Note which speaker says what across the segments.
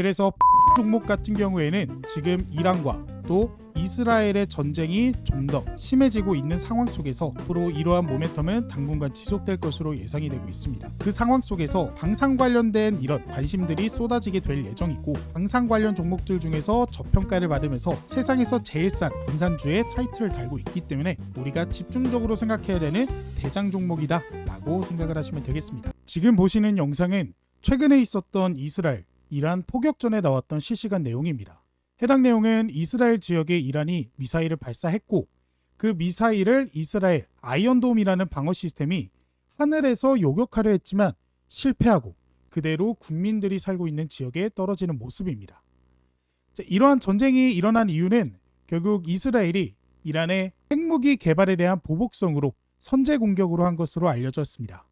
Speaker 1: 그래서 종목 같은 경우에는 지금 이란과 또 이스라엘의 전쟁이 좀 더 심해지고 있는 상황 속에서 앞으로 이러한 모멘텀은 당분간 지속될 것으로 예상이 되고 있습니다. 그 상황 속에서 방산 관련된 이런 관심들이 쏟아지게 될 예정이고 방산 관련 종목들 중에서 저평가를 받으면서 세상에서 제일 싼 분산주의 타이틀을 달고 있기 때문에 우리가 집중적으로 생각해야 되는 대장 종목이다 라고 생각을 하시면 되겠습니다. 지금 보시는 영상은 최근에 있었던 이스라엘 이란 포격전에 나왔던 실시간 내용입니다. 해당 내용은 이스라엘 지역에 이란이 미사일을 발사했고 그 미사일을 이스라엘 아이언돔이라는 방어 시스템이 하늘에서 요격하려 했지만 실패하고 그대로 국민들이 살고 있는 지역에 떨어지는 모습입니다. 자, 이러한 전쟁이 일어난 이유는 결국 이스라엘이 이란의 핵무기 개발에 대한 보복성으로 선제 공격으로 한 것으로 알려졌습니다.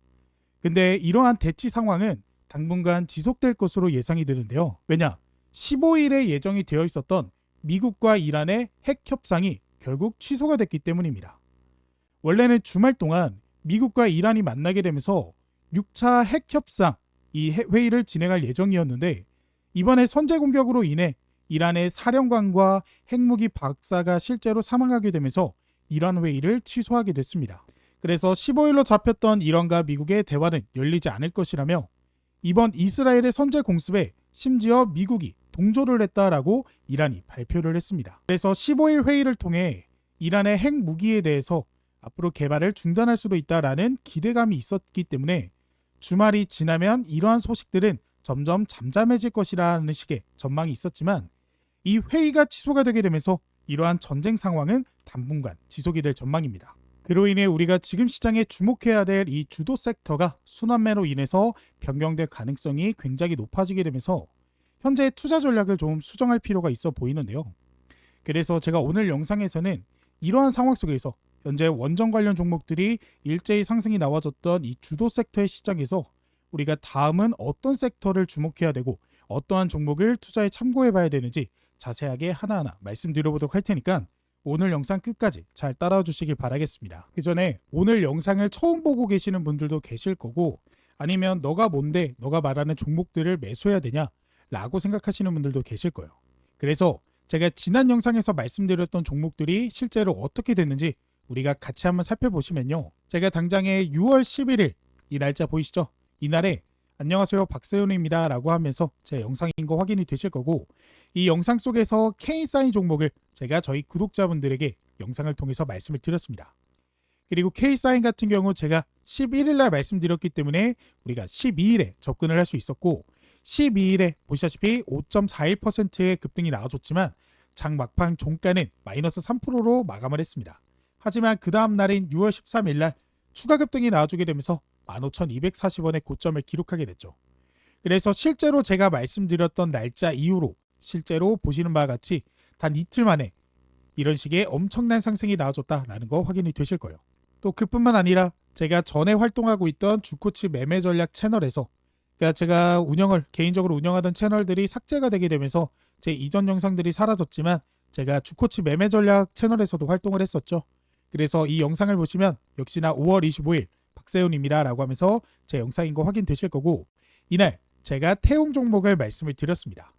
Speaker 1: 근데 이러한 대치 상황은 당분간 지속될 것으로 예상이 되는데요. 왜냐? 15일에 예정이 되어 있었던 미국과 이란의 핵 협상이 결국 취소가 됐기 때문입니다. 원래는 주말 동안 미국과 이란이 만나게 되면서 6차 핵 협상 이 해- 회의를 진행할 예정이었는데 이번에 선제 공격으로 인해 이란의 사령관과 핵무기 박사가 실제로 사망하게 되면서 이란 회의를 취소하게 됐습니다. 그래서 15일로 잡혔던 이란과 미국의 대화는 열리지 않을 것이라며 이번 이스라엘의 선제 공습에 심지어 미국이 동조를 했다라고 이란이 발표를 했습니다. 그래서 15일 회의를 통해 이란의 핵 무기에 대해서 앞으로 개발을 중단할 수도 있다라는 기대감이 있었기 때문에 주말이 지나면 이러한 소식들은 점점 잠잠해질 것이라는 식의 전망이 있었지만 이 회의가 취소가 되게 되면서 이러한 전쟁 상황은 당분간 지속이 될 전망입니다. 그로 인해 우리가 지금 시장에 주목해야 될 이 주도 섹터가 순환매로 인해서 변경될 가능성이 굉장히 높아지게 되면서 현재 투자 전략을 좀 수정할 필요가 있어 보이는데요. 그래서 제가 오늘 영상에서는 이러한 상황 속에서 현재 원전 관련 종목들이 일제히 상승이 나와줬던 이 주도 섹터의 시장에서 우리가 다음은 어떤 섹터를 주목해야 되고 어떠한 종목을 투자에 참고해 봐야 되는지 자세하게 하나하나 말씀드려보도록 할 테니까 오늘 영상 끝까지 잘 따라와 주시길 바라겠습니다. 그 전에 오늘 영상을 처음 보고 계시는 분들도 계실 거고 아니면 너가 뭔데 너가 말하는 종목들을 매수해야 되냐 라고 생각하시는 분들도 계실 거예요. 그래서 제가 지난 영상에서 말씀드렸던 종목들이 실제로 어떻게 됐는지 우리가 같이 한번 살펴보시면요. 제가 당장에 6월 11일 이 날짜 보이시죠? 이날에 안녕하세요 박세윤입니다 라고 하면서 제 영상인 거 확인이 되실 거고 이 영상 속에서 K사인 종목을 제가 저희 구독자분들에게 영상을 통해서 말씀을 드렸습니다. 그리고 K사인 같은 경우 제가 11일 날 말씀드렸기 때문에 우리가 12일에 접근을 할 수 있었고 12일에 보시다시피 5.41%의 급등이 나와줬지만 장 막판 종가는 마이너스 3%로 마감을 했습니다. 하지만 그 다음 날인 6월 13일 날 추가 급등이 나와주게 되면서 15,240원의 고점을 기록하게 됐죠. 그래서 실제로 제가 말씀드렸던 날짜 이후로 실제로 보시는 바와 같이 단 이틀 만에 이런 식의 엄청난 상승이 나와줬다라는 거 확인이 되실 거예요. 또 그뿐만 아니라 제가 전에 활동하고 있던 주코치 매매 전략 채널에서 그러니까 제가 운영을 개인적으로 운영하던 채널들이 삭제가 되게 되면서 제 이전 영상들이 사라졌지만 제가 주코치 매매 전략 채널에서도 활동을 했었죠. 그래서 이 영상을 보시면 역시나 5월 25일 박세훈입니다 라고 하면서 제 영상인 거 확인되실 거고 이날 제가 태용 종목을 말씀을 드렸습니다.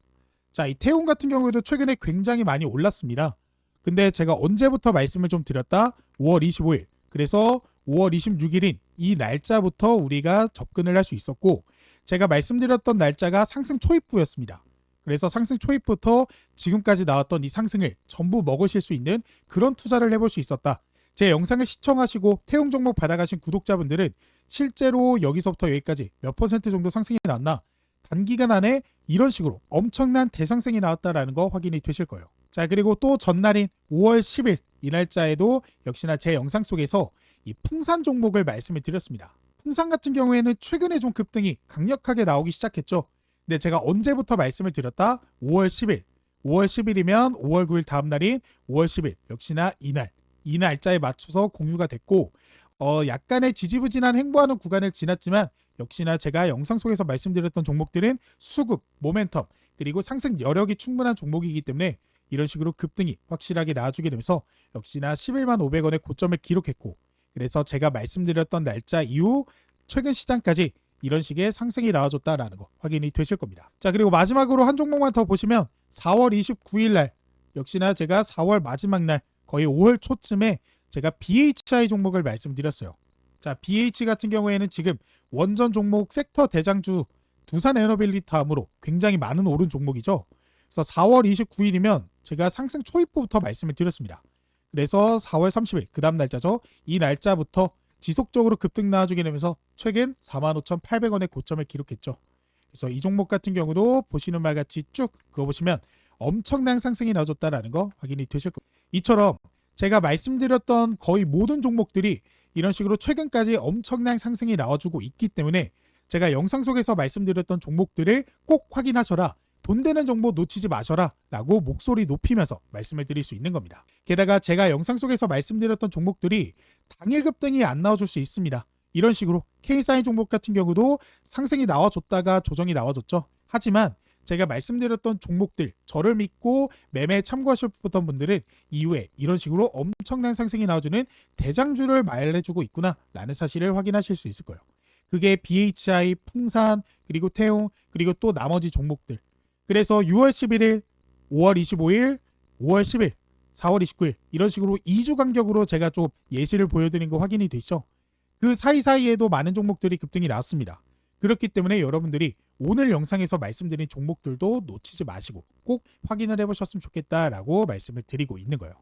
Speaker 1: 자, 이 태용 같은 경우에도 최근에 굉장히 많이 올랐습니다. 근데 제가 언제부터 말씀을 좀 드렸다? 5월 25일. 그래서 5월 26일인 이 날짜부터 우리가 접근을 할 수 있었고 제가 말씀드렸던 날짜가 상승 초입부였습니다. 그래서 상승 초입부터 지금까지 나왔던 이 상승을 전부 먹으실 수 있는 그런 투자를 해볼 수 있었다. 제 영상을 시청하시고 태용 종목 받아가신 구독자분들은 실제로 여기서부터 여기까지 몇 퍼센트 정도 상승이 나왔나 단기간 안에 이런 식으로 엄청난 대상승이 나왔다라는 거 확인이 되실 거예요. 자 그리고 또 전날인 5월 10일 이 날짜에도 역시나 제 영상 속에서 이 풍산 종목을 말씀을 드렸습니다. 풍산 같은 경우에는 최근에 좀 급등이 강력하게 나오기 시작했죠. 근데 제가 언제부터 말씀을 드렸다? 5월 10일. 5월 10일이면 5월 9일 다음 날인 5월 10일 역시나 이날 이 날짜에 맞춰서 공유가 됐고 어 약간의 지지부진한 행보하는 구간을 지났지만 역시나 제가 영상 속에서 말씀드렸던 종목들은 수급, 모멘텀 그리고 상승 여력이 충분한 종목이기 때문에 이런 식으로 급등이 확실하게 나와주게 되면서 역시나 11만 500원의 고점을 기록했고 그래서 제가 말씀드렸던 날짜 이후 최근 시장까지 이런 식의 상승이 나와줬다라는 거 확인이 되실 겁니다. 자 그리고 마지막으로 한 종목만 더 보시면 4월 29일 날 역시나 제가 4월 마지막 날 거의 5월 초쯤에 제가 BHI 종목을 말씀드렸어요. 자 BH 같은 경우에는 지금 원전 종목 섹터 대장주 두산 에너빌리 다음으로 굉장히 많은 오른 종목이죠. 그래서 4월 29일이면 제가 상승 초입부부터 말씀을 드렸습니다. 그래서 4월 30일 그 다음 날짜죠. 이 날짜부터 지속적으로 급등 나와주게 되면서 최근 45,800원의 고점을 기록했죠. 그래서 이 종목 같은 경우도 보시는 말 같이 쭉 그거 보시면 엄청난 상승이 나와줬다라는 거 확인이 되실 겁니다. 이처럼 제가 말씀드렸던 거의 모든 종목들이 이런 식으로 최근까지 엄청난 상승이 나와주고 있기 때문에 제가 영상 속에서 말씀드렸던 종목들을 꼭 확인하셔라. 돈 되는 정보 놓치지 마셔라 라고 목소리 높이면서 말씀을 드릴 수 있는 겁니다. 게다가 제가 영상 속에서 말씀드렸던 종목들이 당일 급등이 안 나와줄 수 있습니다. 이런 식으로 K사인 종목 같은 경우도 상승이 나와줬다가 조정이 나와줬죠. 하지만 제가 말씀드렸던 종목들 저를 믿고 매매 참고하셨던 분들은 이후에 이런 식으로 엄청난 상승이 나와주는 대장주를 말해주고 있구나 라는 사실을 확인하실 수 있을 거예요. 그게 BHI, 풍산, 그리고 태웅, 그리고 또 나머지 종목들. 그래서 6월 11일, 5월 25일, 5월 10일, 4월 29일 이런 식으로 2주 간격으로 제가 좀 예시를 보여드린 거 확인이 되죠. 그 사이사이에도 많은 종목들이 급등이 나왔습니다. 그렇기 때문에 여러분들이 오늘 영상에서 말씀드린 종목들도 놓치지 마시고 꼭 확인을 해보셨으면 좋겠다라고 말씀을 드리고 있는 거예요.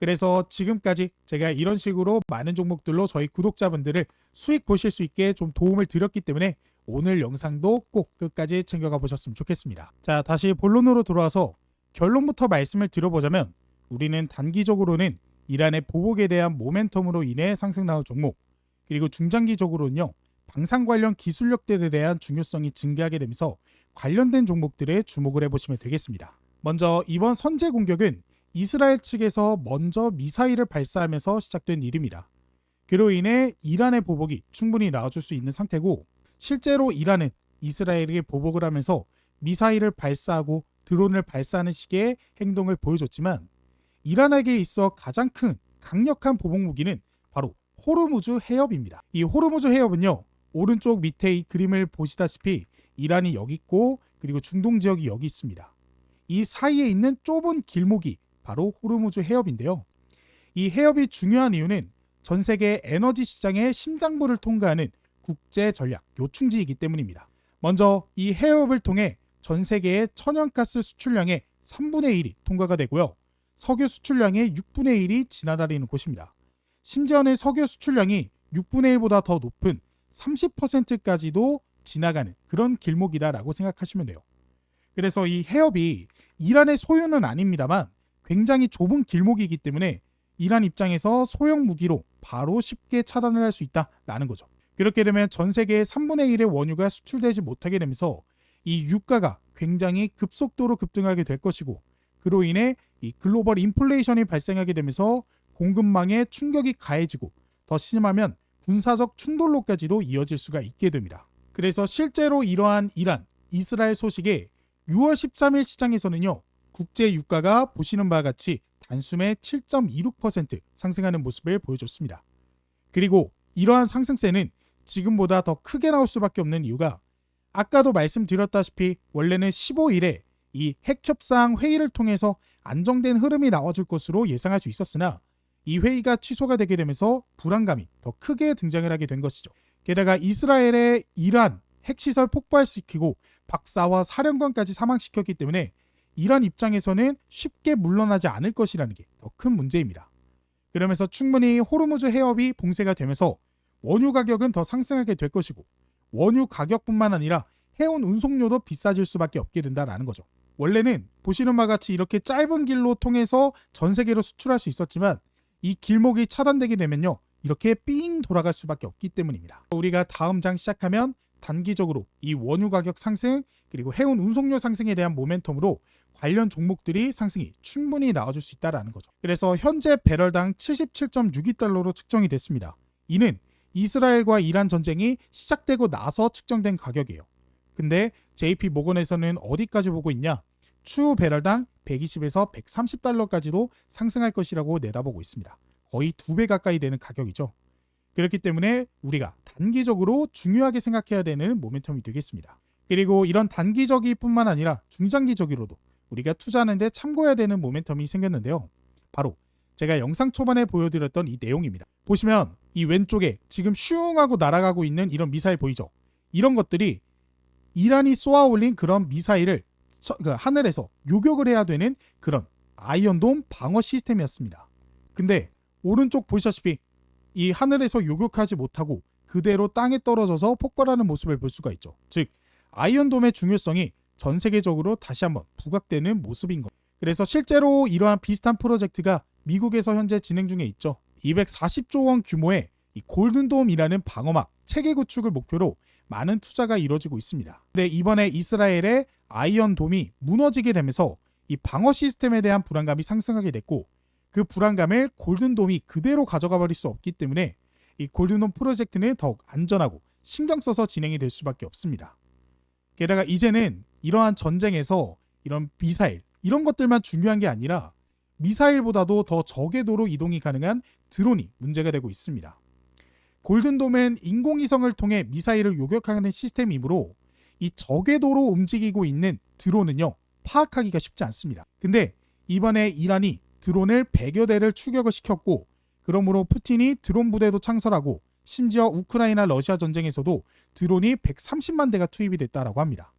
Speaker 1: 그래서 지금까지 제가 이런 식으로 많은 종목들로 저희 구독자분들을 수익 보실 수 있게 좀 도움을 드렸기 때문에 오늘 영상도 꼭 끝까지 챙겨가 보셨으면 좋겠습니다. 자, 다시 본론으로 돌아와서 결론부터 말씀을 드려보자면 우리는 단기적으로는 이란의 보복에 대한 모멘텀으로 인해 상승 나온 종목 그리고 중장기적으로는요 방산 관련 기술력들에 대한 중요성이 증가하게 되면서 관련된 종목들에 주목을 해보시면 되겠습니다. 먼저 이번 선제 공격은 이스라엘 측에서 먼저 미사일을 발사하면서 시작된 일입니다. 그로 인해 이란의 보복이 충분히 나와줄 수 있는 상태고 실제로 이란은 이스라엘에게 보복을 하면서 미사일을 발사하고 드론을 발사하는 식의 행동을 보여줬지만 이란에게 있어 가장 큰 강력한 보복 무기는 바로 호르무즈 해협입니다. 이 호르무즈 해협은요 오른쪽 밑에 이 그림을 보시다시피 이란이 여기 있고 그리고 중동 지역이 여기 있습니다. 이 사이에 있는 좁은 길목이 바로 호르무즈 해협인데요. 이 해협이 중요한 이유는 전 세계 에너지 시장의 심장부를 통과하는 국제 전략 요충지이기 때문입니다. 먼저 이 해협을 통해 전 세계의 천연가스 수출량의 3분의 1이 통과가 되고요. 석유 수출량의 6분의 1이 지나다니는 곳입니다. 심지어는 석유 수출량이 6분의 1보다 더 높은 30%까지도 지나가는 그런 길목이다라고 생각하시면 돼요. 그래서 이 해협이 이란의 소유는 아닙니다만 굉장히 좁은 길목이기 때문에 이란 입장에서 소형 무기로 바로 쉽게 차단을 할 수 있다라는 거죠. 그렇게 되면 전 세계의 3분의 1의 원유가 수출되지 못하게 되면서 이 유가가 굉장히 급속도로 급등하게 될 것이고 그로 인해 이 글로벌 인플레이션이 발생하게 되면서 공급망에 충격이 가해지고 더 심하면 군사적 충돌로까지도 이어질 수가 있게 됩니다. 그래서 실제로 이러한 이란, 이스라엘 소식에 6월 13일 시장에서는요. 국제 유가가 보시는 바와 같이 단숨에 7.26% 상승하는 모습을 보여줬습니다. 그리고 이러한 상승세는 지금보다 더 크게 나올 수밖에 없는 이유가 아까도 말씀드렸다시피 원래는 15일에 이 핵협상 회의를 통해서 안정된 흐름이 나와줄 것으로 예상할 수 있었으나 이 회의가 취소가 되게 되면서 불안감이 더 크게 등장을 하게 된 것이죠. 게다가 이스라엘의 이란 핵시설 폭발시키고 박사와 사령관까지 사망시켰기 때문에 이란 입장에서는 쉽게 물러나지 않을 것이라는 게 더 큰 문제입니다. 그러면서 충분히 호르무즈 해협이 봉쇄가 되면서 원유 가격은 더 상승하게 될 것이고 원유 가격뿐만 아니라 해운 운송료도 비싸질 수밖에 없게 된다라는 거죠. 원래는 보시는 바와 같이 이렇게 짧은 길로 통해서 전 세계로 수출할 수 있었지만 이 길목이 차단되게 되면요. 이렇게 삥 돌아갈 수밖에 없기 때문입니다. 우리가 다음 장 시작하면 단기적으로 이 원유 가격 상승 그리고 해운 운송료 상승에 대한 모멘텀으로 관련 종목들이 상승이 충분히 나와줄 수 있다라는 거죠. 그래서 현재 배럴당 77.62달러로 측정이 됐습니다. 이는 이스라엘과 이란 전쟁이 시작되고 나서 측정된 가격이에요. 근데 JP 모건에서는 어디까지 보고 있냐? 추후 배럴당 120에서 130달러까지도 상승할 것이라고 내다보고 있습니다. 거의 두 배 가까이 되는 가격이죠. 그렇기 때문에 우리가 단기적으로 중요하게 생각해야 되는 모멘텀이 되겠습니다. 그리고 이런 단기적이뿐만 아니라 중장기적으로도 우리가 투자하는데 참고해야 되는 모멘텀이 생겼는데요. 바로 제가 영상 초반에 보여드렸던 이 내용입니다. 보시면 이 왼쪽에 지금 슝하고 날아가고 있는 이런 미사일 보이죠? 이런 것들이 이란이 쏘아 올린 그런 미사일을 저- 그 하늘에서 요격을 해야 되는 그런 아이언돔 방어 시스템이었습니다. 근데 오른쪽 보시다시피 이 하늘에서 요격하지 못하고 그대로 땅에 떨어져서 폭발하는 모습을 볼 수가 있죠. 즉 아이언돔의 중요성이 전 세계적으로 다시 한번 부각되는 모습인 것. 그래서 실제로 이러한 비슷한 프로젝트가 미국에서 현재 진행 중에 있죠. 240조 원 규모의 이 골든돔이라는 방어막 체계 구축을 목표로 많은 투자가 이루어지고 있습니다. 근데 이번에 이스라엘의 아이언 돔이 무너지게 되면서 이 방어 시스템에 대한 불안감이 상승하게 됐고 그 불안감을 골든 돔이 그대로 가져가 버릴 수 없기 때문에 이 골든 돔 프로젝트는 더욱 안전하고 신경 써서 진행이 될 수밖에 없습니다. 게다가 이제는 이러한 전쟁에서 이런 미사일 이런 것들만 중요한 게 아니라 미사일보다도 더 저궤도로 이동이 가능한 드론이 문제가 되고 있습니다. 골든돔은 인공위성을 통해 미사일을 요격하는 시스템이므로 이 저궤도로 움직이고 있는 드론은요 파악하기가 쉽지 않습니다. 근데 이번에 이란이 드론을 100여 대를 추격을 시켰고 그러므로 푸틴이 드론 부대도 창설하고 심지어 우크라이나 러시아 전쟁에서도 드론이 130만 대가 투입이 됐다라고 합니다.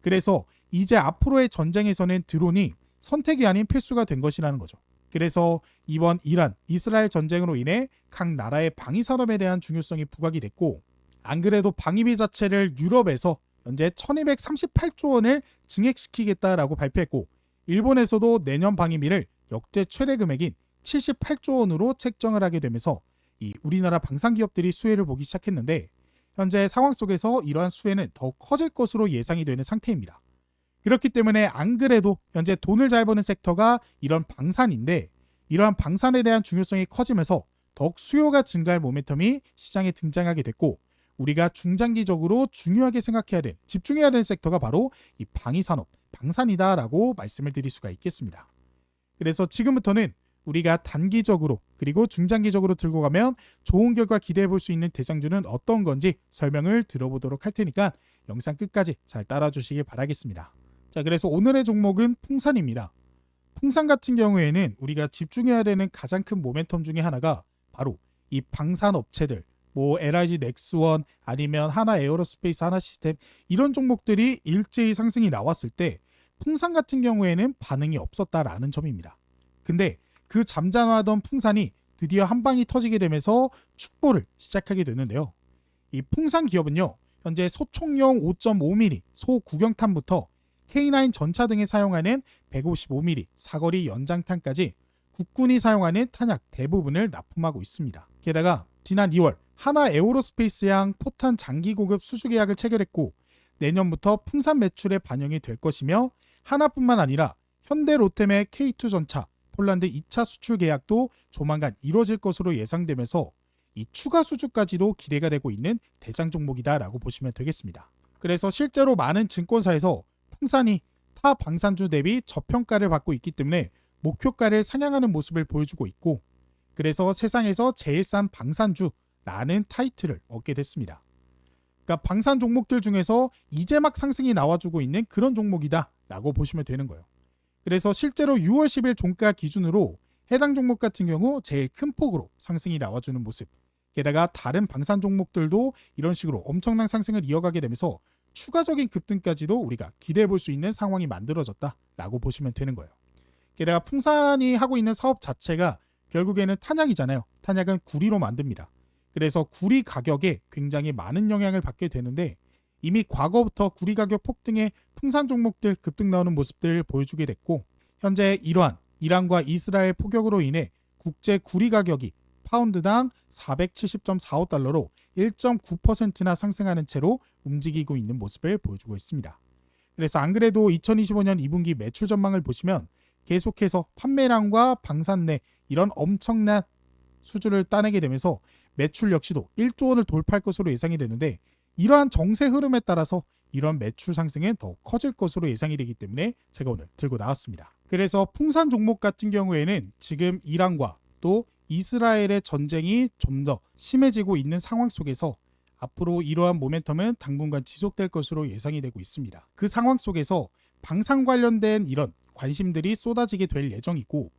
Speaker 1: 그래서 이제 앞으로의 전쟁에서는 드론이 선택이 아닌 필수가 된 것이라는 거죠. 그래서 이번 이란, 이스라엘 전쟁으로 인해 각 나라의 방위 산업에 대한 중요성이 부각이 됐고 안 그래도 방위비 자체를 유럽에서 현재 1238조 원을 증액시키겠다라고 발표했고 일본에서도 내년 방위비를 역대 최대 금액인 78조 원으로 책정을 하게 되면서 이 우리나라 방산 기업들이 수혜를 보기 시작했는데 현재 상황 속에서 이러한 수혜는 더 커질 것으로 예상이 되는 상태입니다. 그렇기 때문에 안 그래도 현재 돈을 잘 버는 섹터가 이런 방산인데 이러한 방산에 대한 중요성이 커지면서 더욱 수요가 증가할 모멘텀이 시장에 등장하게 됐고 우리가 중장기적으로 중요하게 생각해야 될 집중해야 되는 섹터가 바로 이 방위 산업, 방산이다라고 말씀을 드릴 수가 있겠습니다. 그래서 지금부터는 우리가 단기적으로 그리고 중장기적으로 들고 가면 좋은 결과 기대해 볼 수 있는 대장주는 어떤 건지 설명을 들어보도록 할 테니까 영상 끝까지 잘 따라 주시길 바라겠습니다. 자, 그래서 오늘의 종목은 풍산입니다. 풍산 같은 경우에는 우리가 집중해야 되는 가장 큰 모멘텀 중에 하나가 바로 이 방산 업체들 뭐 LIG 넥스원 아니면 하나 에어로스페이스 하나 시스템 이런 종목들이 일제히 상승이 나왔을 때 풍산 같은 경우에는 반응이 없었다라는 점입니다. 근데 그 잠잠하던 풍산이 드디어 한 방이 터지게 되면서 축보를 시작하게 되는데요. 이 풍산 기업은요. 현재 소총용 5.5mm 소구경탄부터 K9 전차 등에 사용하는 155mm 사거리 연장탄까지 국군이 사용하는 탄약 대부분을 납품하고 있습니다. 게다가 지난 2월 하나 에어로스페이스양 포탄 장기 고급 수주 계약을 체결했고 내년부터 풍산 매출에 반영이 될 것이며 하나뿐만 아니라 현대 로템의 K2 전차 폴란드 2차 수출 계약도 조만간 이루어질 것으로 예상되면서 이 추가 수주까지도 기대가 되고 있는 대장 종목이다라고 보시면 되겠습니다. 그래서 실제로 많은 증권사에서 풍산이 타 방산주 대비 저평가를 받고 있기 때문에 목표가를 상향하는 모습을 보여주고 있고 그래서 세상에서 제일 싼 방산주 라는 타이틀을 얻게 됐습니다. 그러니까 방산 종목들 중에서 이제 막 상승이 나와주고 있는 그런 종목이다 라고 보시면 되는 거예요. 그래서 실제로 6월 10일 종가 기준으로 해당 종목 같은 경우 제일 큰 폭으로 상승이 나와주는 모습. 게다가 다른 방산 종목들도 이런 식으로 엄청난 상승을 이어가게 되면서 추가적인 급등까지도 우리가 기대해 볼 수 있는 상황이 만들어졌다라고 보시면 되는 거예요. 게다가 풍산이 하고 있는 사업 자체가 결국에는 탄약이잖아요. 탄약은 구리로 만듭니다. 그래서 구리 가격에 굉장히 많은 영향을 받게 되는데 이미 과거부터 구리 가격 폭등에 풍산 종목들 급등 나오는 모습들 보여주게 됐고 현재 이러한 이란과 이스라엘 포격으로 인해 국제 구리 가격이 파운드당 470.45달러로 1.9%나 상승하는 채로 움직이고 있는 모습을 보여주고 있습니다. 그래서 안 그래도 2025년 2분기 매출 전망을 보시면 계속해서 판매량과 방산 내 이런 엄청난 수주를 따내게 되면서 매출 역시도 1조 원을 돌파할 것으로 예상이 되는데 이러한 정세 흐름에 따라서 이런 매출 상승은 더 커질 것으로 예상이 되기 때문에 제가 오늘 들고 나왔습니다. 그래서 풍산 종목 같은 경우에는 지금 이란과 또 이스라엘의 전쟁이 좀 더 심해지고 있는 상황 속에서 앞으로 이러한 모멘텀은 당분간 지속될 것으로 예상이 되고 있습니다. 그 상황 속에서 방산 관련된 이런 관심들이 쏟아지게 될 예정이고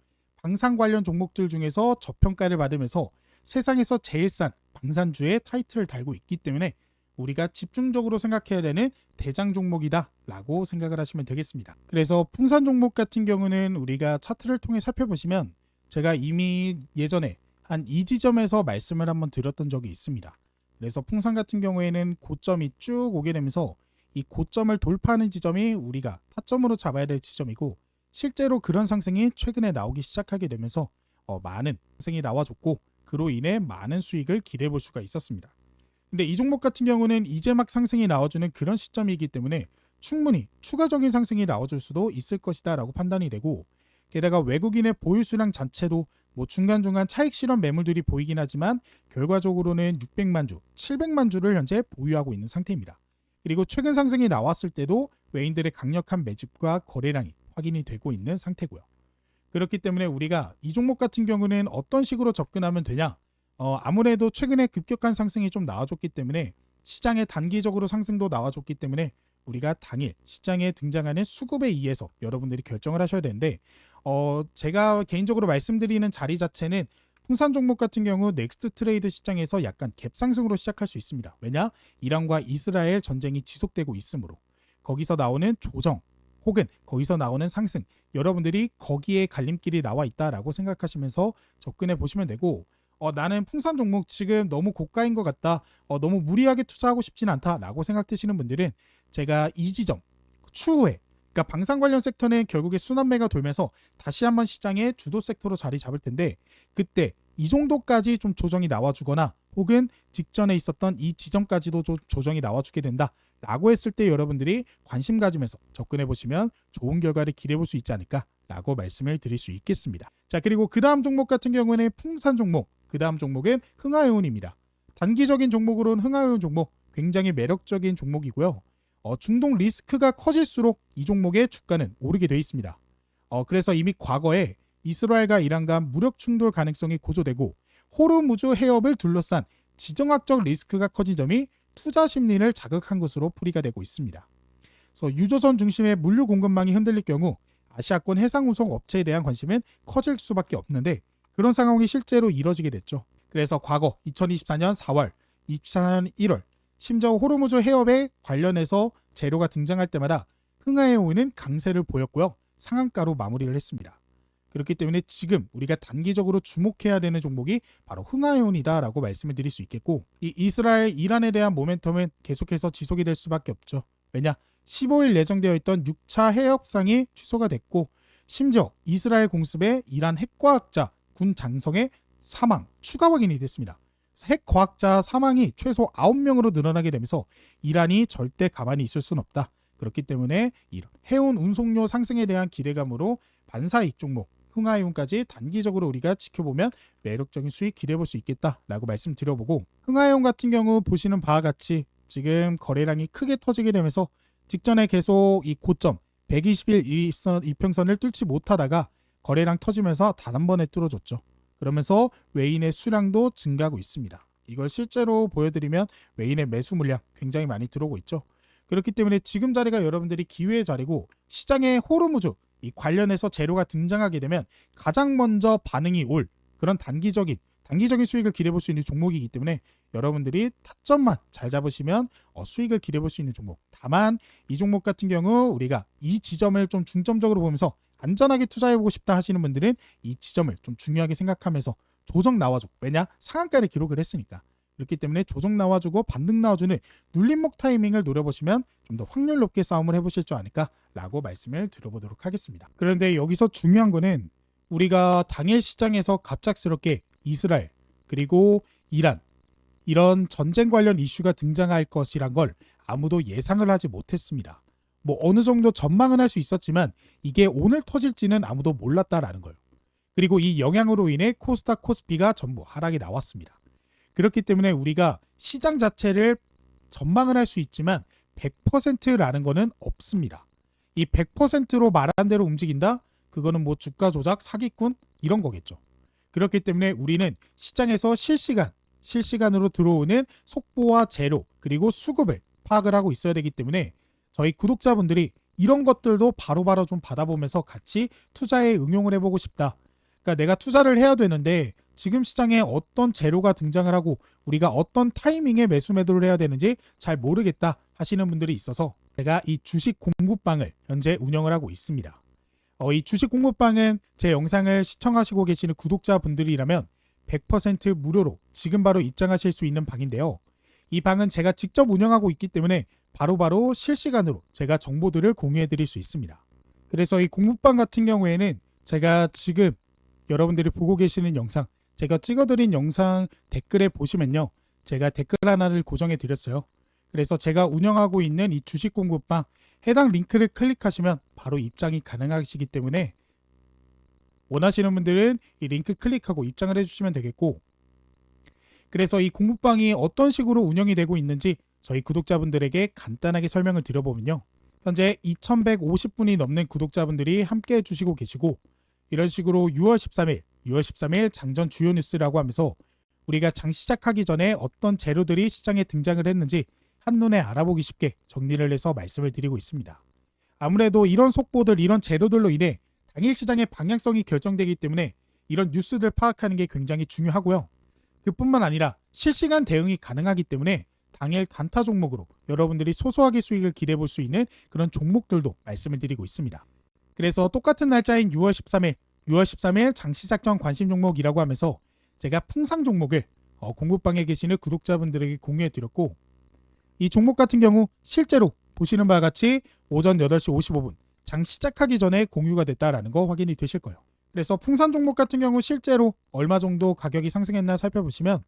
Speaker 1: 방산 관련 종목들 중에서 저평가를 받으면서 세상에서 제일 싼 방산주의 타이틀을 달고 있기 때문에 우리가 집중적으로 생각해야 되는 대장 종목이다 라고 생각을 하시면 되겠습니다. 그래서 풍산 종목 같은 경우는 우리가 차트를 통해 살펴보시면 제가 이미 예전에 한 이 지점에서 말씀을 한번 드렸던 적이 있습니다. 그래서 풍산 같은 경우에는 고점이 쭉 오게 되면서 이 고점을 돌파하는 지점이 우리가 타점으로 잡아야 될 지점이고 실제로 그런 상승이 최근에 나오기 시작하게 되면서 어, 많은 상승이 나와줬고 그로 인해 많은 수익을 기대해 볼 수가 있었습니다. 근데 이 종목 같은 경우는 이제 막 상승이 나와주는 그런 시점이기 때문에 충분히 추가적인 상승이 나와줄 수도 있을 것이다 라고 판단이 되고 게다가 외국인의 보유 수량 자체도 뭐 중간중간 차익 실현 매물들이 보이긴 하지만 결과적으로는 600만 주, 700만 주를 현재 보유하고 있는 상태입니다. 그리고 최근 상승이 나왔을 때도 외인들의 강력한 매집과 거래량이 확인이 되고 있는 상태고요. 그렇기 때문에 우리가 이 종목 같은 경우는 어떤 식으로 접근하면 되냐? 어, 아무래도 최근에 급격한 상승이 좀 나와줬기 때문에 시장에 단기적으로 상승도 나와줬기 때문에 우리가 당일 시장에 등장하는 수급에 의해서 여러분들이 결정을 하셔야 되는데 어, 제가 개인적으로 말씀드리는 자리 자체는 풍산 종목 같은 경우 넥스트 트레이드 시장에서 약간 갭 상승으로 시작할 수 있습니다. 왜냐? 이란과 이스라엘 전쟁이 지속되고 있으므로 거기서 나오는 조정 혹은 거기서 나오는 상승 여러분들이 거기에 갈림길이 나와 있다라고 생각하시면서 접근해 보시면 되고 어, 나는 풍산 종목 지금 너무 고가인 것 같다. 어, 너무 무리하게 투자하고 싶진 않다라고 생각되시는 분들은 제가 이 지점 추후에 그러니까 방산 관련 섹터는 결국에 순환매가 돌면서 다시 한번 시장의 주도 섹터로 자리 잡을 텐데 그때 이 정도까지 좀 조정이 나와주거나 혹은 직전에 있었던 이 지점까지도 조, 조정이 나와주게 된다. 라고 했을 때 여러분들이 관심 가지면서 접근해 보시면 좋은 결과를 기대해 볼 수 있지 않을까 라고 말씀을 드릴 수 있겠습니다. 자, 그리고 그 다음 종목 같은 경우에는 풍산 종목, 그 다음 종목은 흥하해운입니다. 단기적인 종목으로는 흥하해운 종목 굉장히 매력적인 종목이고요. 어, 중동 리스크가 커질수록 이 종목의 주가는 오르게 돼 있습니다. 어, 그래서 이미 과거에 이스라엘과 이란 간 무력 충돌 가능성이 고조되고 호르무즈 해협을 둘러싼 지정학적 리스크가 커진 점이 투자 심리를 자극한 것으로 풀이가 되고 있습니다. 그래서 유조선 중심의 물류 공급망이 흔들릴 경우 아시아권 해상 운송 업체에 대한 관심은 커질 수밖에 없는데 그런 상황이 실제로 이뤄지게 됐죠. 그래서 과거 2024년 4월, 24년 1월, 심지어 호르무즈 해협에 관련해서 재료가 등장할 때마다 흥하해오는 강세를 보였고요. 상한가로 마무리를 했습니다. 그렇기 때문에 지금 우리가 단기적으로 주목해야 되는 종목이 바로 흥하해온이다라고 말씀을 드릴 수 있겠고 이 이스라엘 이란에 대한 모멘텀은 계속해서 지속이 될 수밖에 없죠. 왜냐? 15일 예정되어 있던 6차 해협상이 취소가 됐고 심지어 이스라엘 공습에 이란 핵과학자 군 장성의 사망 추가 확인이 됐습니다. 핵과학자 사망이 최소 9명으로 늘어나게 되면서 이란이 절대 가만히 있을 수는 없다. 그렇기 때문에 이런 해운 운송료 상승에 대한 기대감으로 반사이익 종목 흥하해운까지 단기적으로 우리가 지켜보면 매력적인 수익 기대해 볼 수 있겠다라고 말씀드려보고 흥하해운 같은 경우 보시는 바와 같이 지금 거래량이 크게 터지게 되면서 직전에 계속 이 고점 120일 이선 이평선을 뚫지 못하다가 거래량 터지면서 단 한 번에 뚫어줬죠. 그러면서 외인의 수량도 증가하고 있습니다. 이걸 실제로 보여드리면 외인의 매수 물량 굉장히 많이 들어오고 있죠. 그렇기 때문에 지금 자리가 여러분들이 기회의 자리고 시장에 호르무즈 이 관련해서 재료가 등장하게 되면 가장 먼저 반응이 올 그런 단기적인 단기적인 수익을 기대해 볼수 있는 종목이기 때문에 여러분들이 타점만 잘 잡으시면 어, 수익을 기대해 볼수 있는 종목. 다만 이 종목 같은 경우 우리가 이 지점을 좀 중점적으로 보면서 안전하게 투자해 보고 싶다 하시는 분들은 이 지점을 좀 중요하게 생각하면서 조정 나와줘. 왜냐? 상한가를 기록을 했으니까. 그렇기 때문에 조정 나와주고 반등 나와주는 눌림목 타이밍을 노려보시면 좀 더 확률 높게 싸움을 해보실 줄 아닐까라고 말씀을 드려보도록 하겠습니다. 그런데 여기서 중요한 거는 우리가 당일 시장에서 갑작스럽게 이스라엘 그리고 이란 이런 전쟁 관련 이슈가 등장할 것이란 걸 아무도 예상을 하지 못했습니다. 뭐 어느 정도 전망은 할 수 있었지만 이게 오늘 터질지는 아무도 몰랐다라는 거예요. 그리고 이 영향으로 인해 코스닥 코스피가 전부 하락이 나왔습니다. 그렇기 때문에 우리가 시장 자체를 전망을 할수 있지만 100%라는 거는 없습니다. 이 100%로 말한 대로 움직인다? 그거는 뭐 주가 조작, 사기꾼 이런 거겠죠. 그렇기 때문에 우리는 시장에서 실시간 실시간으로 들어오는 속보와 재료 그리고 수급을 파악을 하고 있어야 되기 때문에 저희 구독자분들이 이런 것들도 바로바로 좀 받아보면서 같이 투자에 응용을 해보고 싶다. 그러니까 내가 투자를 해야 되는데 지금 시장에 어떤 재료가 등장을 하고 우리가 어떤 타이밍에 매수 매도를 해야 되는지 잘 모르겠다 하시는 분들이 있어서 제가 이 주식 공부방을 현재 운영을 하고 있습니다. 어, 이 주식 공부방은 제 영상을 시청하시고 계시는 구독자분들이라면 100% 무료로 지금 바로 입장하실 수 있는 방인데요. 이 방은 제가 직접 운영하고 있기 때문에 바로바로 실시간으로 제가 정보들을 공유해 드릴 수 있습니다. 그래서 이 공부방 같은 경우에는 제가 지금 여러분들이 보고 계시는 영상, 제가 찍어드린 영상 댓글에 보시면요. 제가 댓글 하나를 고정해 드렸어요. 그래서 제가 운영하고 있는 이 주식 공부방 해당 링크를 클릭하시면 바로 입장이 가능하시기 때문에 원하시는 분들은 이 링크 클릭하고 입장을 해주시면 되겠고 그래서 이 공부방이 어떤 식으로 운영이 되고 있는지 저희 구독자분들에게 간단하게 설명을 드려보면요. 현재 2150분이 넘는 구독자분들이 함께 해주시고 계시고 이런 식으로 6월 13일, 6월 13일 장전 주요 뉴스라고 하면서 우리가 장 시작하기 전에 어떤 재료들이 시장에 등장을 했는지 한눈에 알아보기 쉽게 정리를 해서 말씀을 드리고 있습니다. 아무래도 이런 속보들, 이런 재료들로 인해 당일 시장의 방향성이 결정되기 때문에 이런 뉴스들 파악하는 게 굉장히 중요하고요. 그뿐만 아니라 실시간 대응이 가능하기 때문에 당일 단타 종목으로 여러분들이 소소하게 수익을 기대해 볼 수 있는 그런 종목들도 말씀을 드리고 있습니다. 그래서 똑같은 날짜인 6월 13일, 6월 13일 장시 작 전 관심 종목이라고 하면서 제가 풍상 종목을 어, 공부방에 계시는 구독자분들에게 공유해 드렸고 이 종목 같은 경우 실제로 보시는 바와 같이 오전 8시 55분 장 시작하기 전에 공유가 됐다라는 거 확인이 되실 거예요. 그래서 풍산 종목 같은 경우 실제로 얼마 정도 가격이 상승했나 살펴보시면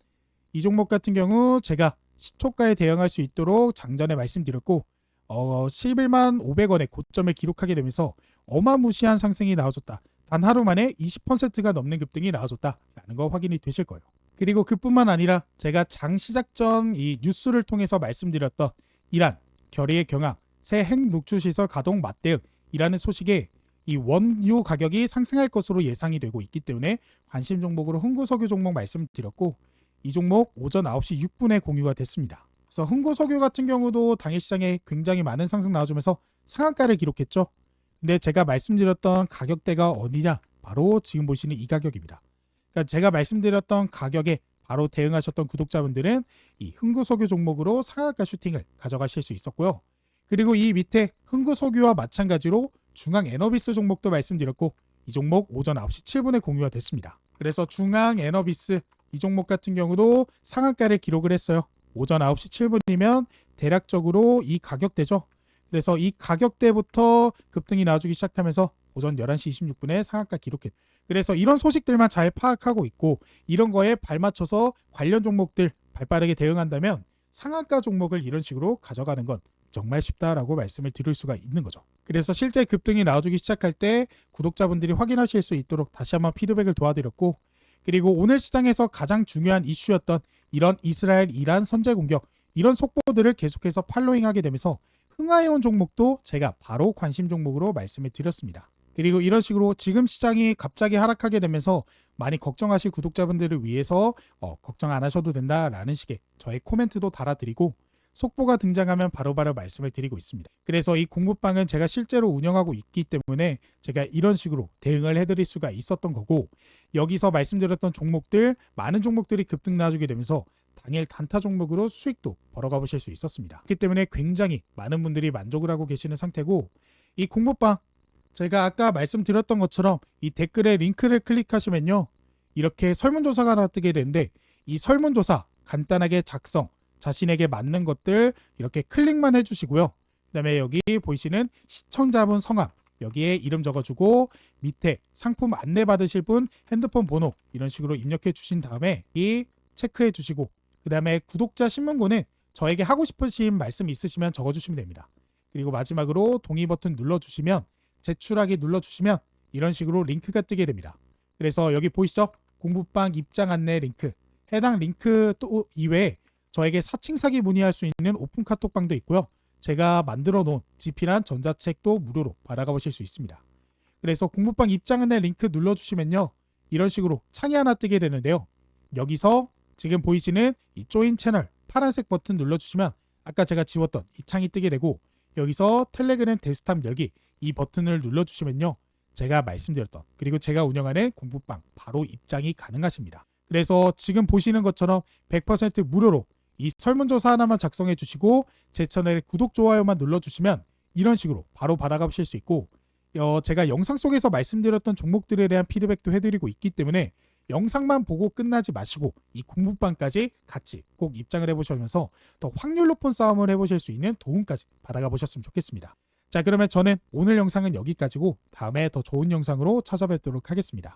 Speaker 1: 이 종목 같은 경우 제가 시초가에 대응할 수 있도록 장전에 말씀드렸고 어, 11만 500원의 고점을 기록하게 되면서 어마무시한 상승이 나와줬다. 단 하루 만에 20%가 넘는 급등이 나와줬다라는 거 확인이 되실 거예요. 그리고 그뿐만 아니라 제가 장 시작 전 이 뉴스를 통해서 말씀드렸던 이란 결의의 경항 새핵 녹주 시설 가동 맞대응이라는 소식에 이 원유 가격이 상승할 것으로 예상이 되고 있기 때문에 관심 종목으로 흥구석유 종목 말씀드렸고 이 종목 오전 9시 6분에 공유가 됐습니다. 그래서 흥구석유 같은 경우도 당일 시장에 굉장히 많은 상승 나와주면서 상한가를 기록했죠. 근데 제가 말씀드렸던 가격대가 어디냐? 바로 지금 보시는 이 가격입니다. 그러니까 제가 말씀드렸던 가격에 바로 대응하셨던 구독자분들은 이 흥구석유 종목으로 상한가 슈팅을 가져가실 수 있었고요. 그리고 이 밑에 흥구석유와 마찬가지로 중앙 에너비스 종목도 말씀드렸고 이 종목 오전 9시 7분에 공유가 됐습니다. 그래서 중앙 에너비스 이 종목 같은 경우도 상한가를 기록을 했어요. 오전 9시 7분이면 대략적으로 이 가격대죠. 그래서 이 가격대부터 급등이 나와주기 시작하면서 오전 11시 26분에 상한가 기록했. 그래서 이런 소식들만 잘 파악하고 있고 이런 거에 발맞춰서 관련 종목들 발빠르게 대응한다면 상한가 종목을 이런 식으로 가져가는 건 정말 쉽다라고 말씀을 드릴 수가 있는 거죠. 그래서 실제 급등이 나와주기 시작할 때 구독자분들이 확인하실 수 있도록 다시 한번 피드백을 도와드렸고 그리고 오늘 시장에서 가장 중요한 이슈였던 이런 이스라엘 이란 선제 공격 이런 속보들을 계속해서 팔로잉하게 되면서 흥하해온 종목도 제가 바로 관심 종목으로 말씀을 드렸습니다. 그리고 이런 식으로 지금 시장이 갑자기 하락하게 되면서 많이 걱정하실 구독자분들을 위해서 어, 걱정 안 하셔도 된다라는 식의 저의 코멘트도 달아드리고 속보가 등장하면 바로 바로 말씀을 드리고 있습니다. 그래서 이 공부방은 제가 실제로 운영하고 있기 때문에 제가 이런 식으로 대응을 해드릴 수가 있었던 거고 여기서 말씀드렸던 종목들 많은 종목들이 급등 나주게 되면서 당일 단타 종목으로 수익도 벌어가 보실 수 있었습니다. 그렇기 때문에 굉장히 많은 분들이 만족을 하고 계시는 상태고 이 공부방 제가 아까 말씀드렸던 것처럼 이 댓글에 링크를 클릭하시면요 이렇게 설문조사가 뜨게 되는데 이 설문조사 간단하게 작성 자신에게 맞는 것들 이렇게 클릭만 해주시고요. 그 다음에 여기 보이시는 시청자분 성함 여기에 이름 적어주고 밑에 상품 안내 받으실 분 핸드폰 번호 이런 식으로 입력해 주신 다음에 이 체크해 주시고 그 다음에 구독자 신문고는 저에게 하고 싶으신 말씀 있으시면 적어주시면 됩니다. 그리고 마지막으로 동의 버튼 눌러주시면 제출하기 눌러주시면 이런 식으로 링크가 뜨게 됩니다. 그래서 여기 보이시죠? 공부방 입장 안내 링크 해당 링크 또 이외에 저에게 사칭 사기 문의할 수 있는 오픈 카톡방도 있고요. 제가 만들어 놓은 지필한 전자책도 무료로 받아가 보실 수 있습니다. 그래서 공부방 입장 안내 링크 눌러주시면요. 이런 식으로 창이 하나 뜨게 되는데요. 여기서 지금 보이시는 이 조인 채널 파란색 버튼 눌러주시면 아까 제가 지웠던 이 창이 뜨게 되고 여기서 텔레그램 데스크탑 열기 이 버튼을 눌러주시면요. 제가 말씀드렸던 그리고 제가 운영하는 공부방 바로 입장이 가능하십니다. 그래서 지금 보시는 것처럼 100% 무료로 이 설문조사 하나만 작성해 주시고 제 채널에 구독 좋아요만 눌러주시면 이런 식으로 바로 받아가실 수 있고 어, 제가 영상 속에서 말씀드렸던 종목들에 대한 피드백도 해드리고 있기 때문에 영상만 보고 끝나지 마시고 이 공부방까지 같이 꼭 입장을 해보시면서 더 확률 높은 싸움을 해보실 수 있는 도움까지 받아가 보셨으면 좋겠습니다. 자 그러면 저는 오늘 영상은 여기까지고 다음에 더 좋은 영상으로 찾아뵙도록 하겠습니다.